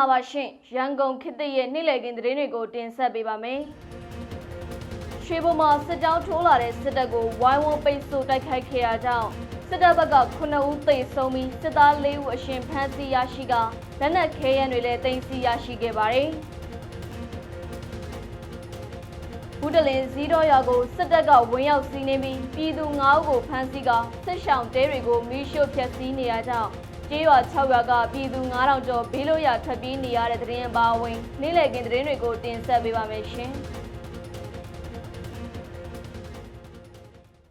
္ဂလာပါရှင်ရန်ကုန်ခေတ်သစ်ရဲ့နေ့လည်ခင်းသတင်းတွေကိုတင်ဆက်ပေးပါမယ်ရွှေဘုံမှာစစ်ကြောင်းထိုးလာတဲ့စစ်တပ်ကိုဝိုင်းဝန်းပိတ်ဆို့တိုက်ခိုက်ခဲ့တာကြောင့်စစ်တပ်ဘက်က9ဦးသေဆုံးပြီးစစ်သား4ဦးအရှင်ဖမ်းဆီးရရှိကလက်နက်ခဲယမ်းတွေလည်းတင်စီရရှိခဲ့ပါတယ်ဘုဒ္ဓလင်ဇီးတော်ရွာကိုစစ်တပ်ကဝင်ရောက်စီးနင်းပြီးပြည်သူ9ဦးကိုဖမ်းဆီးကစစ်ဆောင်တဲတွေကိုမီးရှို့ဖျက်ဆီးနေရကြောင်း ကျေးရွာ6ရွာကပြည်သူ9000ကျော်ဘေးလို့ရထွက်ပြေးနေရတဲ့သတင်းအပါအဝင်နေ့လည်ခင်းသတင်းတွေကိုတင်ဆက်ပေးပါမယ်ရှင်။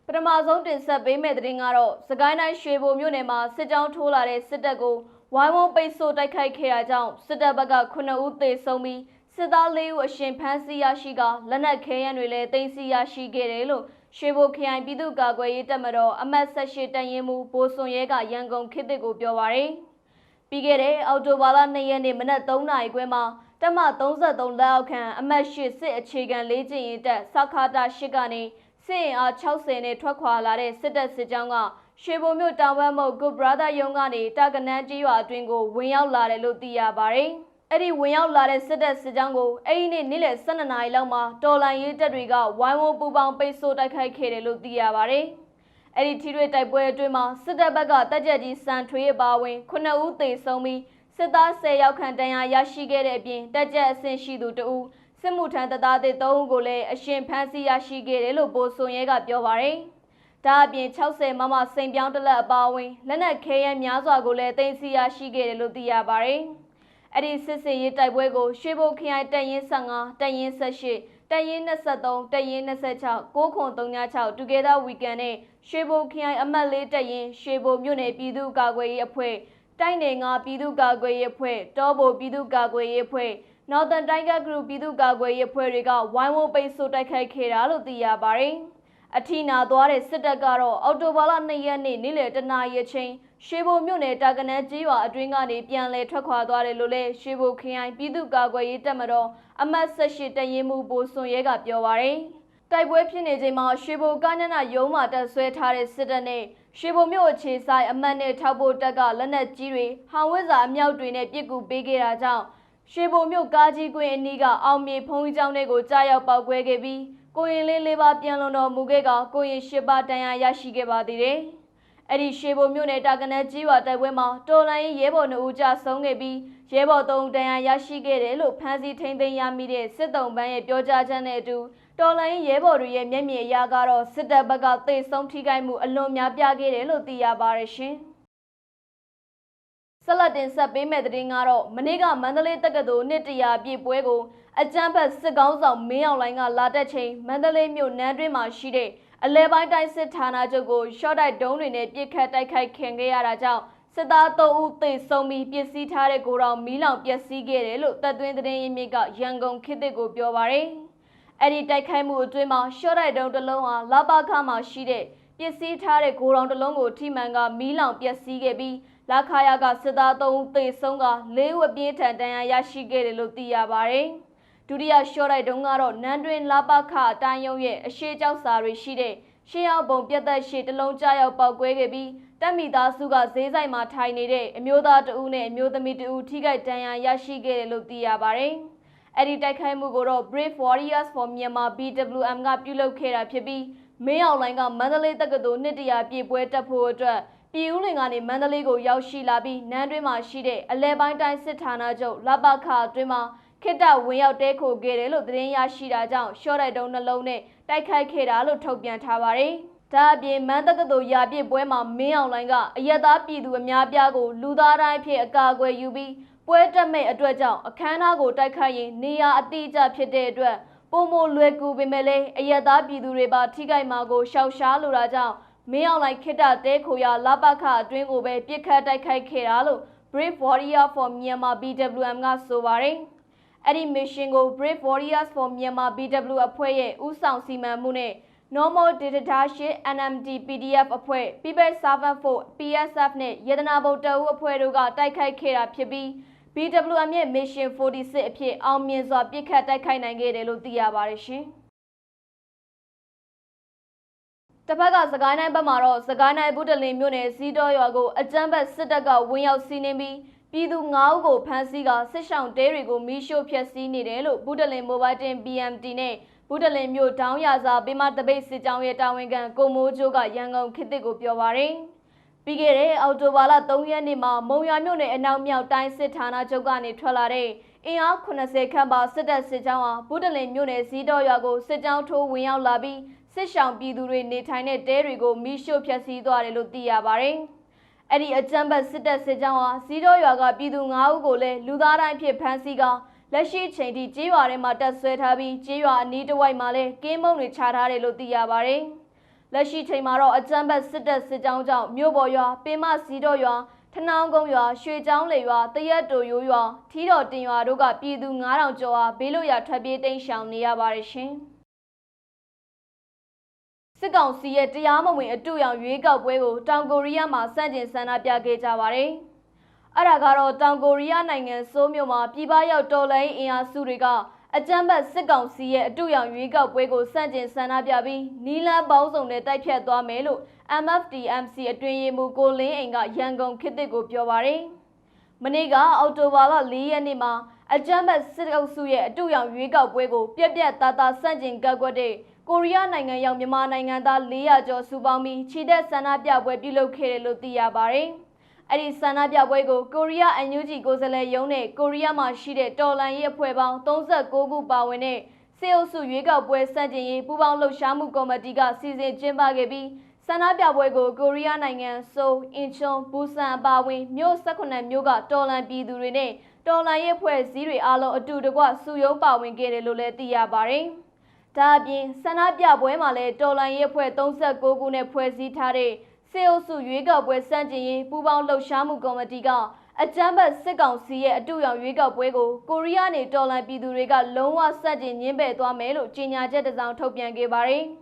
ပထမဆုံးတင်ဆက်ပေးမယ့်သတင်းကတော့စကိုင်းတိုင်းရွှေဘိုမြို့နယ်မှာစစ်ကြောင်းထိုးလာတဲ့စစ်တပ်ကိုဝိုင်းဝန်းပိတ်ဆို့တိုက်ခိုက်ခဲ့တာကြောင့်စစ်တပ်ဘက်က9ဦးသေဆုံးပြီးစစ်သား၄ဦးအရှင်ဖမ်းဆီးရရှိကလက်နက်ခဲယမ်းတွေလည်းသိမ်းဆည်းရရှိခဲ့တယ်လို့ ရွှေဘိုခရိုင်ပြည်သူ့ကာကွယ်ရေးတပ်မတော်အမတ်18တန်ရင်မူဘိုးစွန်ရဲကရန်ကုန်ခေတ်သစ်ကိုပြောပါရယ်ပြီးခဲ့တဲ့အောက်တိုဘာလ2ရက်နေ့မနက်3နာရီခွဲမှာတပ်မ33လက်အောက်ခံအမတ်8စစ်အခြေခံလေးကျင်ရင်တပ်စခါတာ8ကနေစစ်ရင်အား60နဲ့ထွက်ခွာလာတဲ့စစ်တပ်စစ်ကြောင်းကရွှေဘုံမြို့တောင်ဘက်မုတ် Good Brother ရုံးကနေတာကနန်းကြီးရွာအတွင်းကိုဝင်ရောက်လာတယ်လို့သိရပါတယ်။ အဲ့ဒီဝင်ရောက်လာတဲ့စစ်တပ်စစ်ကြောင်းကိုအဲ့ဒီနေ့နေ့လယ်12နာရီလောက်မှာတော်လိုင်းရေးတပ်တွေကဝိုင်းဝန်းပူပေါင်းပိတ်ဆို့တိုက်ခိုက်ခဲ့တယ်လို့သိရပါတယ်။အဲ့ဒီထီတွေတိုက်ပွဲအတွင်းမှာစစ်တပ်ဘက်ကတပ်ကြပ်ကြီးစံထွေးအပါဝင်9ဦးသေဆုံးပြီးစစ်သား10ယောက်ခန့်တန်ရာရရှိခဲ့တဲ့အပြင်တပ်ကြပ်အဆင့်ရှိသူတဦးစစ်မှုထမ်းတပ်သားတွေ3ဦးကိုလည်းအရှင်ဖမ်းဆီးရရှိခဲ့တယ်လို့ပိုစွန်ရဲကပြောပါရယ်။ဒါအပြင်60မမစိန်ပြောင်းတလက်အပါအဝင်လက်နက်ခဲယမ်းများစွာကိုလည်းတင်စီရရှိခဲ့တယ်လို့သိရပါရယ်။ အဲ့ဒီစစ်စင်ရေးတိုက်ပွဲကိုရွှေဘိုခရိုင်တပ်ရင်း15တပ်ရင်း18တပ်ရင်း23တပ်ရင်း26 9336 Together Weekend နဲ့ရွှေဘိုခရိုင်အမှတ်၄တပ်ရင်းရွှေဘိုမြို့နယ်ပြည်သူ့ကာကွယ်ရေးအဖွဲ့တိုက်နယ်ငါပြည်သူ့ကာကွယ်ရေးအဖွဲ့တောဘိုပြည်သူ့ကာကွယ်ရေးအဖွဲ့ Northern Tiger Group ပြည်သူ့ကာကွယ်ရေးအဖွဲ့တွေကဝိုင်းဝန်းပိတ်ဆို့တိုက်ခိုက်ခဲ့တာလို့သိရပါတယ်။အထီနာသွားတဲ့စစ်တပ်ကတော့အော်တိုဘာလ2ရက်နေ့နေ့လယ်တနာရီအချိန် ရွှေဘိုမြို့နယ်တာကနန်းကြီးရွာအတွင်းကနေပြန်လည်ထွက်ခွာသွားတယ်လို့လည်းရွှေဘိုခရိုင်ပြည်သူ့ကာကွယ်ရေးတပ်မတော်အမတ်18တရင်မှုဘိုးစွန်ရဲကပြောပါရယ်။တိုက်ပွဲဖြစ်နေချိန်မှာရွှေဘိုကညနာရုံးမှာတပ်ဆွဲထားတဲ့စစ်တပ်နဲ့ရွှေဘိုမြို့အခြေဆိုင်အမတ်နဲ့ထောက်ဖို့တပ်ကလက်နက်ကြီးတွေဟောင်ဝစ်စာအမြောက်တွေနဲ့ပစ်ကူပေးခဲ့တာကြောင့်ရွှေဘိုမြို့ကားကြီးကွင်းအနီးကအောင်မြေဖုံးကြီးကျောင်းတွေကိုကြားရောက်ပောက်ကွဲခဲ့ပြီးကိုရင်လေးလေးပါပြန်လွန်တော်မူခဲ့ကကိုရင်ရှစ်ပါတန်ရာရရှိခဲ့ပါသေးတယ်။ အဲ့ဒီရွှေဘိုမြို့နယ်တာကနန်းကြီးဝါတိုက်ပွဲမှာတော်လိုင်းရဲဘော်နှုတ်ကြဆုံးခဲ့ပြီးရဲဘော်သုံးတန်ရာရရှိခဲ့တယ်လို့ဖမ်းဆီးထိန်းသိမ်းရမိတဲ့စစ်တုံးပန်းရဲ့ပြောကြားချက်နဲ့အတူတော်လိုင်းရဲဘော်တွေရဲ့မျက်မြင်အရာကတော့စစ်တပ်ဘက်ကသေဆုံးထိခိုက်မှုအလွန်များပြားခဲ့တယ်လို့သိရပါတယ်ရှင်။ဆက်လက်တင်ဆက်ပေးမယ့်သတင်းကတော့မနေ့ကမန္တလေးတက္ကသိုလ်နှစ်တရာပြည့်ပွဲကိုအကြမ်းဖက်စစ်ကောင်းဆောင်မင်းအောင်လှိုင်ကလာတက်ချိန်မန္တလေးမြို့နန်းတွင်းမှာရှိတဲ့ အလဲပိုင်းတိုင်းစစ်ဌာနချုပ်ကိုရှော့တိုက်ဒုံးတွေနဲ့ပစ်ခတ်တိုက်ခိုက်ခင်ခဲ့ရတာကြောင့်စစ်သား3ဦးသေဆုံးပြီးပစ္စည်းထားတဲ့ကိုတော်မီးလောင်ပျက်စီးခဲ့တယ်လို့တပ်သွင်းသတင်းရင်းမြစ်ကရန်ကုန်ခေတ်သစ်ကိုပြောပါရယ်အဲ့ဒီတိုက်ခိုက်မှုအတွင်းမှာရှော့တိုက်ဒုံးတစ်လုံးဟာလာပါခမှာရှိတဲ့ပစ္စည်းထားတဲ့ကိုတော်တစ်လုံးကိုထိမှန်ကမီးလောင်ပျက်စီးခဲ့ပြီးလာခါယာကစစ်သား3ဦးသေဆုံးက၄ဦးအပြင်းထန်ဒဏ်ရာရရှိခဲ့တယ်လို့သိရပါတယ်။ ဒုတိယရှော့တိုက်တုန်းကတော့နန်းတွင်လာပခအတိုင်းရုံရဲ့အရှိကြောက်စာတွေရှိတဲ့ရှေးရောက်ပုံပြတ်သက်ရှေတလုံးကြရောက်ပောက်ကွဲခဲ့ပြီးတပ်မိသားစုကဈေးဆိုင်မှာထိုင်နေတဲ့အမျိုးသားတဦးနဲ့အမျိုးသမီးတဦးထိခိုက်ဒဏ်ရာရရှိခဲ့တယ်လို့သိရပါတယ်။အဲ့ဒီတိုက်ခိုက်မှုကိုတော့ Brave Warriors for Myanmar BWM ကပြုလုပ်ခဲ့တာဖြစ်ပြီးမင်းအောင်လိုင်းကမန္တလေးတက္ကသိုလ်နှစ်တရာပြည့်ပွဲတက်ဖို့အတွက်ပြည်ဦးလင်ကနေမန္တလေးကိုရောက်ရှိလာပြီးနန်းတွင်းမှာရှိတဲ့အလဲပိုင်းတိုင်းစစ်ဌာနချုပ်လပခအတွင်းမှာ ခိတ္တဝင်ရောက်တဲခိုခဲ့တယ်လို့သတင်းရရှိတာကြောင့်ရှော့တိုက်တုံးနှလုံးနဲ့တိုက်ခိုက်ခဲ့တာလို့ထုတ်ပြန်ထားပါတယ်။ဒါအပြင်မန်းတက္ကသိုလ်ရာပြည့်ပွဲမှာမင်းအောင်လိုင်းကအယက်သားပြည်သူအများပြားကိုလူသားတိုင်းဖြစ်အကာအကွယ်ယူပြီးပွဲတက်မဲ့အတွက်ကြောင့်အခမ်းအနားကိုတိုက်ခိုက်ရင်နေရာအတိအကျဖြစ်တဲ့အတွက်ပုံမလွယ်ကူပေမဲ့လည်းအယက်သားပြည်သူတွေပါထိခိုက်မှာကိုရှောက်ရှားလိုတာကြောင့်မင်းအောင်လိုက်ခိတ္တတဲခိုရလပခအတွင်းကိုပဲပြစ်ခတ်တိုက်ခိုက်ခဲ့တာလို့ Brave Warrior for Myanmar BWM ကဆိုပါတယ်။ အဲ့ဒီ mission ကို Brave Warriors for Myanmar BW အဖွဲ့ရဲ့ဦးဆောင်စီမံမှုနဲ့ Normal Dictatorship NMD PDF အဖွဲ့ People Servant for PSF နဲ့ရတနာဗုဒ္ဓဦးအဖွဲ့တို့ကတိုက်ခိုက်ခဲ့တာဖြစ်ပြီး BWM ရဲ့ Mission 46အဖြစ်အောင်မြင်စွာပြစ်ခတ်တိုက်ခိုက်နိုင်ခဲ့တယ်လို့သိရပါတယ်ရှင်။တစ်ဖက်ကစကိုင်းတိုင်းဘက်မှာတော့စကိုင်းတိုင်းဗုဒ္ဓလင်မြို့နယ်စီးတော်ရွာကိုအကြမ်းဖက်စစ်တပ်ကဝင်ရောက်စီးနင်းပြီး ပြည်သူ9ဦးကိုဖမ်းဆီးကစစ်ဆောင်တဲတွေကိုမီးရှို့ဖျက်ဆီးနေတယ်လို့ဘူးတလင်မိုဘိုင်းတင် BMT နဲ့ဘူးတလင်မြို့တောင်းရစာပေမတပိတ်စစ်ကြောင်းရဲ့တာဝန်ခံကိုမိုးချိုးကရန်ကုန်ခေတ်သစ်ကိုပြောပါရယ်ပြီးခဲ့တဲ့အောက်တိုဘာလ3ရက်နေ့မှာမုံရွာမြို့နယ်အနောက်မြောက်တိုင်းစစ်ဌာနချုပ်ကနေထွက်လာတဲ့အင်အား80ခန့်ပါစစ်တပ်စစ်ကြောင်းဟာဘူးတလင်မြို့နယ်စီးတော်ရွာကိုစစ်ကြောင်းထိုးဝင်ရောက်လာပြီးစစ်ဆောင်ပြည်သူတွေနေထိုင်တဲ့တဲတွေကိုမီးရှို့ဖျက်ဆီးသွားတယ်လို့သိရပါရယ် အဲ့ဒီအကြမ်းဖက်စစ်တပ်စစ်ကြောင်းဟာစီးတော်ရွာကပြည်သူ9ဦးကိုလည်းလူသားတိုင်းဖြစ်ဖမ်းဆီးကလက်ရှိချိန်ထိကြေးရွာထဲမှာတက်ဆွဲထားပြီးကြေးရွာအနီးတစ်ဝိုက်မှာလည်းကင်းမုံတွေချထားတယ်လို့သိရပါရယ်လက်ရှိချိန်မှာတော့အကြမ်းဖက်စစ်တပ်စစ်ကြောင်းကြောင့်မြို့ပေါ်ရွာပင်မစီးတော်ရွာထနောင်းကုန်းရွာရွှေချောင်းလေရွာတရက်တိုရိုးရွာထီးတော်တင်ရွာတို့ကပြည်သူ9000ကျော်ဟာဘေးလွတ်ရာထွက်ပြေးတိမ်းရှောင်နေရပါတယ်ရှင် စစ်ကောင်စီရဲ့တရားမဝင်အတူရောင်ရွေးကောက်ပွဲကိုတောင်ကိုရီးယားမှာစန့်ကျင်ဆန္ဒပြခဲ့ကြပါတယ်။အဲ့ဒါကတော့တောင်ကိုရီးယားနိုင်ငံစိုးမြို့မှာပြည်ပရောက်တော်လှန်ရေးအင်အားစုတွေကအကြမ်းဖက်စစ်ကောင်စီရဲ့အတူရောင်ရွေးကောက်ပွဲကိုစန့်ကျင်ဆန္ဒပြပြီးနီလန်းပေါင်းစုံနဲ့တိုက်ဖြတ်သွားမယ်လို့ MFDMC အတွင်းရေးမှူးကိုလင်းအိမ်ကရန်ကုန်ခေတ်သစ်ကိုပြောပါတယ်။မနေ့ကအောက်တိုဘာလ၄ရက်နေ့မှာအကြမ်းဖက်စစ်အုပ်စုရဲ့အတူရောင်ရွေးကောက်ပွဲကိုပြက်ပြက်သားသားစန့်ကျင်ကန့်ကွက်တဲ့ ကိုရီးယားနိုင်ငံရောက်မြန်မာနိုင်ငံသား400ကျော်စုပေါင်းပြီးခြေသက်ဆန္ဒပြပွဲပြုလုပ်ခဲ့တယ်လို့သိရပါတယ်။အဲ့ဒီဆန္ဒပြပွဲကိုကိုရီးယားအန်ယူဂျီကိုယ်စားလှယ်ရုံးနဲ့ကိုရီးယားမှာရှိတဲ့တော်လန်ရေးအဖွဲ့ပေါင်း39ခုပါဝင်တဲ့စေအုပ်စုရွေးကောက်ပွဲစန့်ကျင်ရေးပူးပေါင်းလှုပ်ရှားမှုကော်မတီကစီစဉ်ကျင်းပခဲ့ပြီးဆန္ဒပြပွဲကိုကိုရီးယားနိုင်ငံဆိုးလ်အင်ချွန်ဘူဆန်အပါအဝင်မြို့18မြို့ကတော်လန်ပြည်သူတွေနဲ့တော်လန်ရေးဖွဲ့စည်းတွေအားလုံးအတူတကွစုယုံပါဝင်ခဲ့တယ်လို့လည်းသိရပါတယ်။ ဒါအပြင်ဆန္ဒပြပွဲမှာလည်းတော်လန်ရေးအဖွဲ့39ခုနဲ့ဖွဲ့စည်းထားတဲ့စေအုပ်စုရွေးကောက်ပွဲစန့်ကျင်ရေးပူးပေါင်းလှုပ်ရှားမှုကော်မတီကအကြမ်းဖက်စစ်ကောင်စီရဲ့အတူရောင်ရွေးကောက်ပွဲကိုကိုရီးယားနေတော်လန်ပြည်သူတွေကလုံးဝစန့်ကျင်ညှင်းပယ်သွားမယ်လို့ကြေညာချက်တစ်စောင်ထုတ်ပြန်ခဲ့ပါတယ်။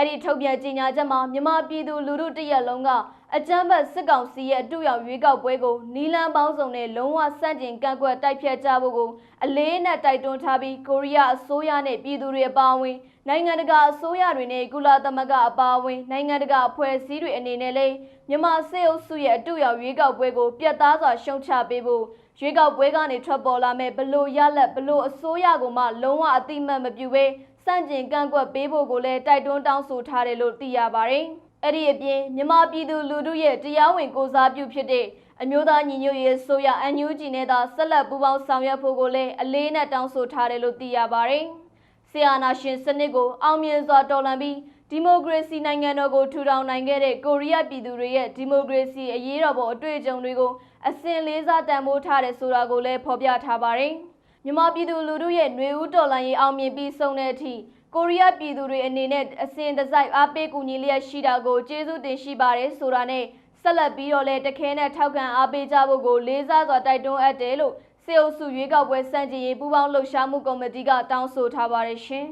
အဲ့ဒီထုတ်ပြန်ကြေညာချက်မှာမြန်မာပြည်သူလူထုတရက်လုံးကအကြမ်းဖက်စစ်ကောင်စီရဲ့အတူရောက်ရွေးကောက်ပွဲကိုနီလန်းပေါင်းစုံနဲ့လုံးဝစန့်ကျင်ကန့်ကွက်တိုက်ဖြတ်ကြဖို့ကိုအလေးနဲ့တိုက်တွန်းထားပြီးကိုရီးယားအစိုးရနဲ့ပြည်သူတွေအပါအဝင်နိုင်ငံတကာအစိုးရတွေနဲ့ကုလသမဂ္ဂအပါအဝင်နိုင်ငံတကာအဖွဲ့အစည်းတွေအနေနဲ့လည်းမြန်မာစစ်အုပ်စုရဲ့အတူရောက်ရွေးကောက်ပွဲကိုပြတ်သားစွာရှုံချပေးဖို့ရွေးကောက်ပွဲကနေထွက်ပေါ်လာမဲ့ဘလို့ရလက်ဘလို့အစိုးရကိုမှလုံးဝအတိမတ်မပြုဘဲစ န့်ကျင်ကန့်ကွက်ပေးဖို့ကိုလည်းတိုက်တွန်းတောင်းဆိုထားတယ်လို့သိရပါတယ်။အဲ့ဒီအပြင်မြန်မာပြည်သူလူထုရဲ့တရားဝင်ကိုစားပြုဖြစ်တဲ့အမျိုးသားညီညွတ်ရေးဆိုရ NUG နဲ့သာဆက်လက်ပူးပေါင်းဆောင်ရွက်ဖို့ကိုလည်းအလေးနဲ့တောင်းဆိုထားတယ်လို့သိရပါတယ်။ဆီယာနာရှင်စနစ်ကိုအောင်မြင်စွာတော်လှန်ပြီးဒီမိုကရေစီနိုင်ငံတော်ကိုထူထောင်နိုင်ခဲ့တဲ့ကိုရီးယားပြည်သူတွေရဲ့ဒီမိုကရေစီအရေးတော်ပုံအတွေ့အကြုံတွေကိုအစဉ်လေးစားတန်ဖိုးထားတယ်ဆိုတာကိုလည်းဖော်ပြထားပါတယ်။ မြန်မာပြည်သူလူထုရဲ့ຫນွေဦးတော်လှန်ရေးအောင်မြင်ပြီးဆုံးတဲ့အထိကိုရီးယားပြည်သူတွေအနေနဲ့အစဉ်တစိုက်အားပေးကူညီလျက်ရှိတာကိုကျေးဇူးတင်ရှိပါတယ်ဆိုတာနဲ့ဆက်လက်ပြီးတော့လည်းတခဲနဲ့ထောက်ခံအားပေးကြဖို့ကိုလေးစားစွာတိုက်တွန်းအပ်တယ်လို့စေအုပ်စုရွေးကောက်ပွဲစန့်ကျင်ရေးပူးပေါင်းလှုပ်ရှားမှုကော်မတီကတောင်းဆိုထားပါတယ်ရှင်။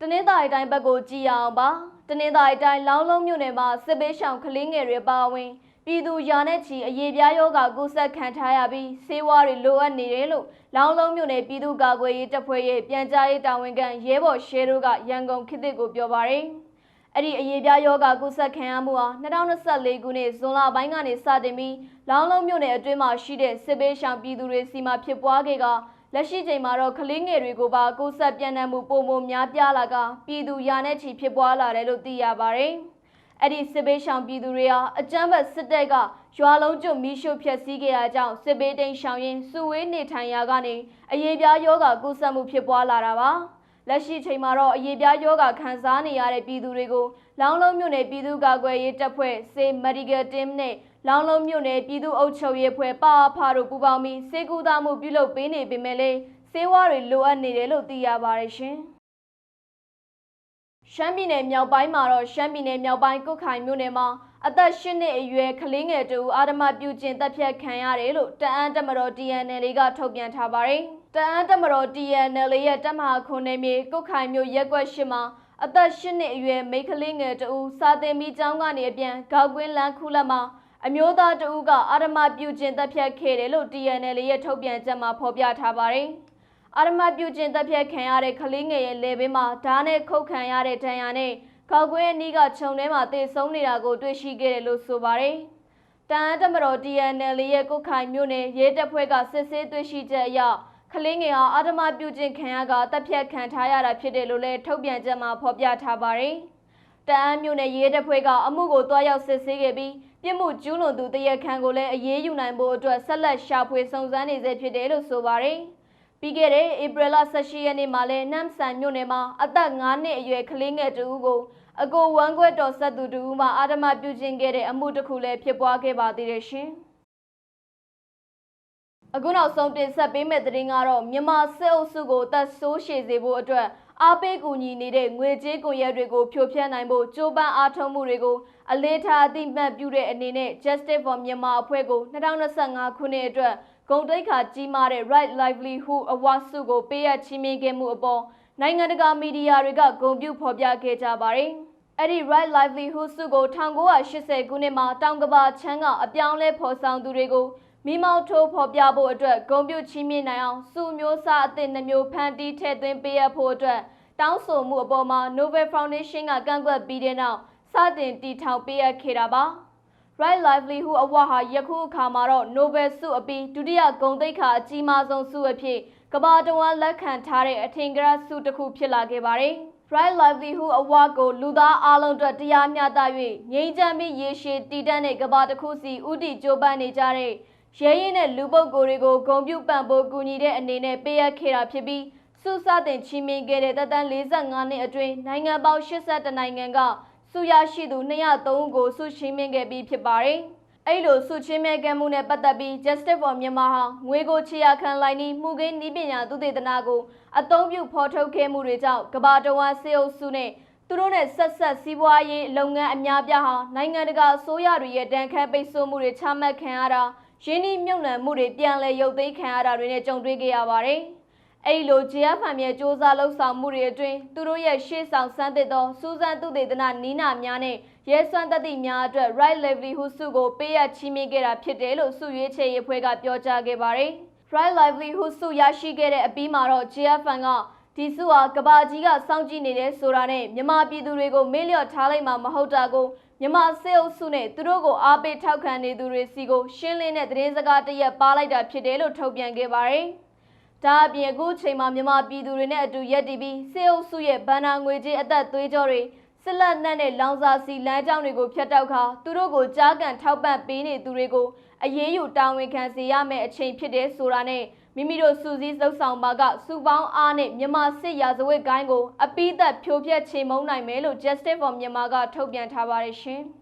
တနင်္သာရီတိုင်းဘက်ကိုကြည်အောင်ပါတနင်္သာရီတိုင်းလောင်းလုံးမြို့နယ်မှာစစ်ပေးရှောင်ကလေးငယ်တွေပါဝင် ပြည်သူရာနဲ့ချီအရေးပြားယောဂကူးစက်ခံထားရပြီးဆေးဝါးတွေလိုအပ်နေတယ်လို့လောင်းလုံးမြို့နယ်ပြည်သူ့ကာကွယ်ရေးတပ်ဖွဲ့ရဲ့ပြန်ကြားရေးတာဝန်ခံရဲဘော်ရှဲတို့ကရန်ကုန်ခေတ်သစ်ကိုပြောပါရယ်အဲ့ဒီအရေးပြားယောဂကူးစက်ခံရမှုဟာ2024ခုနှစ်ဇွန်လပိုင်းကနေစတင်ပြီးလောင်းလုံးမြို့နယ်အတွင်းမှာရှိတဲ့စစ်ပေးရှောင်ပြည်သူတွေစီမှာဖြစ်ပွားခဲ့ကလက်ရှိချိန်မှာတော့ကလေးငယ်တွေကိုပါကူးစက်ပြန့်နှံ့မှုပုံမများပြားလာကပြည်သူရာနဲ့ချီဖြစ်ပွားလာတယ်လို့သိရပါရယ်။ အဲ့ဒီစစ်ဘေးရှောင်ပြည်သူတွေဟာအကြမ်းဖက်စစ်တပ်ကရွာလုံးကျွတ်မီးရှို့ဖျက်ဆီးခဲ့ရကြောင်းစစ်ဘေးတိန်ရှောင်ရင်စုဝေးနေထိုင်ရာကနေအရေးပြားယောဂကူးစက်မှုဖြစ်ပွားလာတာပါလက်ရှိချိန်မှာတော့အရေးပြားယောဂခံစားနေရတဲ့ပြည်သူတွေကိုလောင်းလုံးမြို့နယ်ပြည်သူ့ကာကွယ်ရေးတပ်ဖွဲ့စေမက်ဒီကယ်တင်းနဲ့လောင်းလုံးမြို့နယ်ပြည်သူ့အုပ်ချုပ်ရေးဖွဲ့ပါအဖာတို့ပူးပေါင်းပြီးစေကူသားမှုပြုလုပ်ပေးနေပေမဲ့လည်းစေဝါတွေလိုအပ်နေတယ်လို့သိရပါတယ်ရှင်။ ရှမ်းပြည်နယ်မြောက်ပိုင်းမှာတော့ရှမ်းပြည်နယ်မြောက်ပိုင်းကုတ်ခိုင်မြို့နယ်မှာအသက်၈နှစ်အရွယ်ကလေးငယ်တူအာဓမပြုကျင့်တပ်ဖြတ်ခံရတယ်လို့တအန်းတမတော် TNL ကထုတ်ပြန်ထားပါတယ်။တအန်းတမတော် TNL ရဲ့တပ်မဟာခွန်နယ်မြေကုတ်ခိုင်မြို့ရက်ကွက်ရှိမှာအသက်၈နှစ်အရွယ်မိန်းကလေးငယ်တူစာသင်ပြီးကျောင်းကနေအပြန်ဂေါကွင်းလမ်းခုလက်မှာအမျိုးသားတဦးကအာဓမပြုကျင့်တပ်ဖြတ်ခဲ့တယ်လို့ TNL ရဲ့ထုတ်ပြန်ချက်မှာဖော်ပြထားပါတယ်။ အာရမပြုကျင်တပ်ဖြတ်ခံရတဲ့ကလေးငယ်ရဲ့လေဘေးမှာဓာတ်နဲ့ခုတ်ခံရတဲ့ဒဏ်ရာနဲ့ကဖောက်ကွင်းအနီးကခြုံထဲမှာတည်ဆုံးနေတာကိုတွေ့ရှိခဲ့တယ်လို့ဆိုပါတယ်။တန်အန်းတမတော် TNL ရဲ့ကုတ်ခိုင်မြို့နယ်ရဲတပ်ဖွဲ့ကစစ်ဆေးတွေ့ရှိချက်အရကလင်းငယ်ဟာအာဓမပြုကျင့်ခံရကတပ်ဖြတ်ခံထားရတာဖြစ်တယ်လို့လည်းထုတ်ပြန်ချက်မှာဖော်ပြထားပါတယ်။တန်အန်းမြို့နယ်ရဲတပ်ဖွဲ့ကအမှုကိုတွားရောက်စစ်ဆေးခဲ့ပြီးပြစ်မှုကျူးလွန်သူတရက်ခန့်ကိုလည်းအရေးယူနိုင်ဖို့အတွက်ဆက်လက်ရှာဖွေစုံစမ်းနေဆဲဖြစ်တယ်လို့ဆိုပါတယ်။ ပြီးခဲ့တဲ့ဧပြီလ18ရက်နေ့မှာလည်းနမ်ဆန်မြို့နယ်မှာအသက်9နှစ်အရွယ်ကလေးငယ်တူကိုအကိုဝမ်းခွဲတော်ဆက်သူတူမှအာဓမပြုကျင့်ခဲ့တဲ့အမှုတစ်ခုလည်းဖြစ်ပွားခဲ့ပါသေးတယ်ရှင်။အခုနောက်ဆုံးတင်ဆက်ပေးမယ့်သတင်းကတော့မြန်မာစစ်အုပ်စုကိုတပ်ဆိုးရှည်စေဖို့အတွက်အားပေးကူညီနေတဲ့ငွေကြေးကွန်ရက်တွေကိုဖြိုဖျက်နိုင်ဖို့ကြိုးပမ်းအားထုတ်မှုတွေကိုအလေးထားအသိမှတ်ပြုတဲ့အနေနဲ့ Justice for Myanmar အဖွဲ့ကို2025ခုနှစ်အတွက် ဂုဏ်တိတ်ခါကြီးမားတဲ့ Right Livelihood Award ဆုကိုပေးအပ်ချီးမြှင့်ခဲ့မှုအပေါ်နိုင်ငံတကာမီဒီယာတွေကဂုဏ်ပြုဖော်ပြခဲ့ကြပါတယ်။အဲ့ဒီ Right Livelihood ဆုကို1980ခုနှစ်မှာတောင်ကဘာချမ်းကအပြောင်းလဲဖော်ဆောင်သူတွေကိုမိမောက်ထိုးဖော်ပြဖို့အတွက်ဂုံပြုချီးမြှင့်နိုင်အောင်စုမျိုးစားအသစ်နှမျိုးဖန်တီးထည့်သွင်းပေးရဖို့အတွက်တောင်းဆိုမှုအပေါ်မှာ Nobel Foundation ကကန့်ကွက်ပြီးတဲ့နောက်စတင်တည်ထောင်ပေးရခဲ့တာပါ။ Right Livelihood Award ဟာယခုအခါမှာတော့ Nobel ဆုအပြီးဒုတိယဂုဏ်သိက္ခာအကြီးမားဆုံးဆုအဖြစ်ကမ္ဘာတဝန်းလက်ခံထားတဲ့အထင်ကရဆုတစ်ခုဖြစ်လာခဲ့ပါတယ်။ Right Livelihood Award ကိုလူသားအလုံးအတွက်တရားမျှတ၍ငြိမ်းချမ်းပြီးရေရှည်တည်တံ့တဲ့ကမ္ဘာတစ်ခုစီဥတီကြိုးပမ်းနေကြတဲ့ရဲရင်တဲ့လူပုဂ္ဂိုလ်တွေကိုဂုံပြုပံ့ပိုးကူညီတဲ့အနေနဲ့ပေးအပ်ခဲ့တာဖြစ်ပြီးစုစတင်ချီးမြှင့်ခဲ့တဲ့တပ်တန်း45နှစ်အတွင်းနိုင်ငံပေါင်း82နိုင်ငံက စုရရှိသူ203ဦးကိုစုချီးမြှင့်ခဲ့ပြီးဖြစ်ပါတယ်။အဲ့လိုစုချင်းမဲ့ကမှုနဲ့ပတ်သက်ပြီး Justice for Myanmar ဟာငွေကိုချီရခံလိုက်နီးမှုကင်းဤပညာသုတေသနကိုအသုံးပြုဖော်ထုတ်ခဲ့မှုတွေကြောင့်ကမ္ဘာတော်ဝန်စေအုပ်စုနဲ့သူတို့နဲ့ဆက်ဆက်စီးပွားရေးလုပ်ငန်းအများပြားဟာနိုင်ငံတကာအစိုးရတွေရဲ့တန်ခမ်းပိတ်ဆို့မှုတွေချမှတ်ခံရတာရင်းနှီးမြုပ်နှံမှုတွေပြန်လည်ရုပ်သိမ်းခံရတာတွေနဲ့ကြုံတွေ့ခဲ့ရပါတယ်။ အဲ့လို JFM ရဲ့စ조사လှုပ်ဆောင်မှုတွေအတွင်းသူတို့ရဲ့ရှေ့ဆောင်စမ်းသစ်သောစူးစမ်းသူတေသနနီးနာများနဲ့ရဲစွမ်းသက်သည့်များအတွက် Right Livelihood ဆုကိုပေးအပ်ချီးမြှင့်ခဲ့တာဖြစ်တယ်လို့စုရွေးချယ်ရေးဖွဲ့ကပြောကြားခဲ့ပါတယ်။ Right Livelihood ဆုရရှိခဲ့တဲ့အပြီးမှာတော့ JFM ကဒီစုဟာကဘာကြီးကစောင့်ကြည့်နေတဲ့ဆိုတာနဲ့မြန်မာပြည်သူတွေကိုမေ့လျော့ထားလိုက်မှာမဟုတ်တာကိုမြန်မာစေအုပ်စုနဲ့သူတို့ကိုအားပေးထောက်ခံနေသူတွေစီကိုရှင်းလင်းတဲ့သတင်းစကားတရက်ပါလိုက်တာဖြစ်တယ်လို့ထုတ်ပြန်ခဲ့ပါတယ်။ ဒါအပြင်အခုချိန်မှာမြန်မာပြည်သူတွေနဲ့အတူရက်တည်ပြီးစေအုပ်စုရဲ့ဗန္နာငွေကြေးအသက်သွေးကြောတွေစစ်လက်နက်နဲ့လောင်စာစီလမ်းကြောင်းတွေကိုဖျက်တောက်ခါသူတို့ကိုကြားကန်ထောက်ပံ့ပေးနေသူတွေကိုအရေးယူတာဝန်ခံစေရမယ့်အချိန်ဖြစ်တဲ့ဆိုတာနဲ့မိမိတို့စူးစီးလှုပ်ဆောင်ပါကစုပေါင်းအားနဲ့မြန်မာစစ်ရာဇဝတ်ကိုင်းကိုအပိသက်ဖြိုဖျက်ချေမှုန်းနိုင်မယ်လို့ Justice for Myanmar ကထုတ်ပြန်ထားပါတယ်ရှင်။